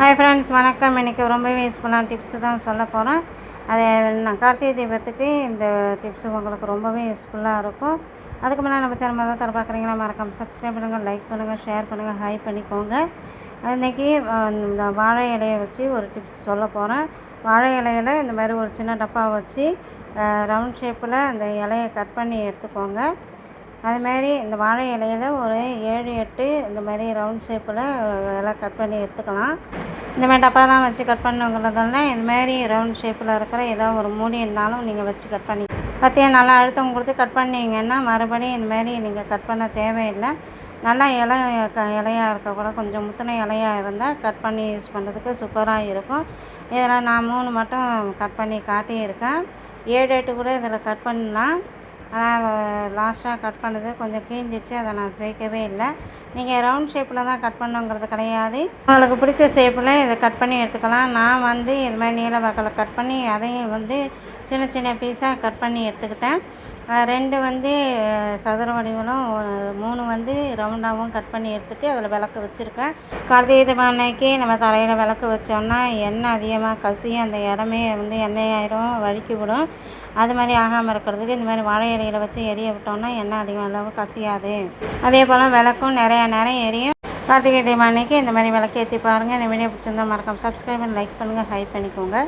Hi friends வணக்கம். இன்றைக்கி ரொம்பவே யூஸ்ஃபுல்லான டிப்ஸு தான் சொல்ல போகிறேன் அது நான் கார்த்திகை தீபத்துக்கு இந்த டிப்ஸு உங்களுக்கு ரொம்பவே யூஸ்ஃபுல்லாக இருக்கும். அதுக்கு முன்னாடி நம்ம சேனல் தான் தர பார்க்குறீங்களா மறக்காமல் சப்ஸ்கிரைப் பண்ணுங்கள் லைக் பண்ணுங்கள் ஷேர் பண்ணுங்கள் ஹை பண்ணிக்கோங்க. இன்றைக்கி இந்த வாழை இலையை வச்சு ஒரு டிப்ஸ் சொல்ல போகிறேன் வாழை இலையில் இந்த மாதிரி ஒரு சின்ன டப்பா வச்சு ரவுண்ட் ஷேப்பில் அந்த இலையை கட் பண்ணி எடுத்துக்கோங்க. அதுமாரி இந்த வாழை இலையில் ஒரு ஏழு எட்டு இந்த மாதிரி ரவுண்ட் ஷேப்பில் இலை கட் பண்ணி எடுத்துக்கலாம். இந்த மாதிரி டப்பா தான் வச்சு கட் பண்ணுங்கிறதால இதுமாரி ரவுண்ட் ஷேப்பில் இருக்கிற ஏதோ ஒரு மூடி இருந்தாலும் நீங்கள் வச்சு கட் பண்ணி கத்தியை நல்லா அழுத்தம் கொடுத்து கட் பண்ணிங்கன்னா மறுபடியும் இந்தமாரி நீங்கள் கட் பண்ண தேவையில்லை. நல்லா இலை க இலையாக இருக்க கூட கொஞ்சம் முத்தின இலையாக இருந்தால் கட் பண்ணி யூஸ் பண்ணுறதுக்கு சூப்பராக இருக்கும். இதில் நான் மூணு மட்டும் கட் பண்ணி காட்டியிருக்கேன். ஏழு எட்டு கூட இதில் கட் பண்ணலாம். ஆனால் லாஸ்ட்டாக கட் பண்ணது கொஞ்சம் கீஞ்சிச்சு அதை நான் சேர்க்கவே இல்லை. நீங்கள் ரவுண்ட் ஷேப்பில் தான் கட் பண்ணுங்கிறது கிடையாது. உங்களுக்கு பிடிச்ச ஷேப்பில் இதை கட் பண்ணி எடுத்துக்கலாம். நான் வந்து இது மாதிரி நீல வாக்கில் கட் பண்ணி அதையும் வந்து சின்ன சின்ன பீஸாக கட் பண்ணி எடுத்துக்கிட்டேன். ரெண்டு வந்து சதுர வடிவலும் மூணு வந்து ரவுண்டாகவும் கட் பண்ணி எடுத்துகிட்டு அதில் விளக்கு வச்சுருக்கேன். கார்த்திகை தீபம் அன்னைக்கு நம்ம தலையில் விளக்கு வச்சோம்னா எண்ணெய் அதிகமாக கசியும் அந்த இடமே வந்து எண்ணெய் ஆகிடும் வழுக்கி விடும். அது மாதிரி ஆகாமல் இருக்கிறதுக்கு இந்த மாதிரி வாழை இலையில் வச்சு எரிய விட்டோம்னா எண்ணெய் அதிகம் அளவு கசியாது. அதே போல் விளக்கும் நிறையா நேரம் எரியும். கார்த்திகை தீபம் அன்னைக்கு இந்த மாதிரி விளக்கு ஏற்றி பாருங்கள் இந்த வீடியோ பிடிச்சிருந்தா மறக்காம சப்ஸ்கிரைப் பண்ணி லைக் பண்ணுங்கள் ஹைப் பண்ணிக்கோங்க.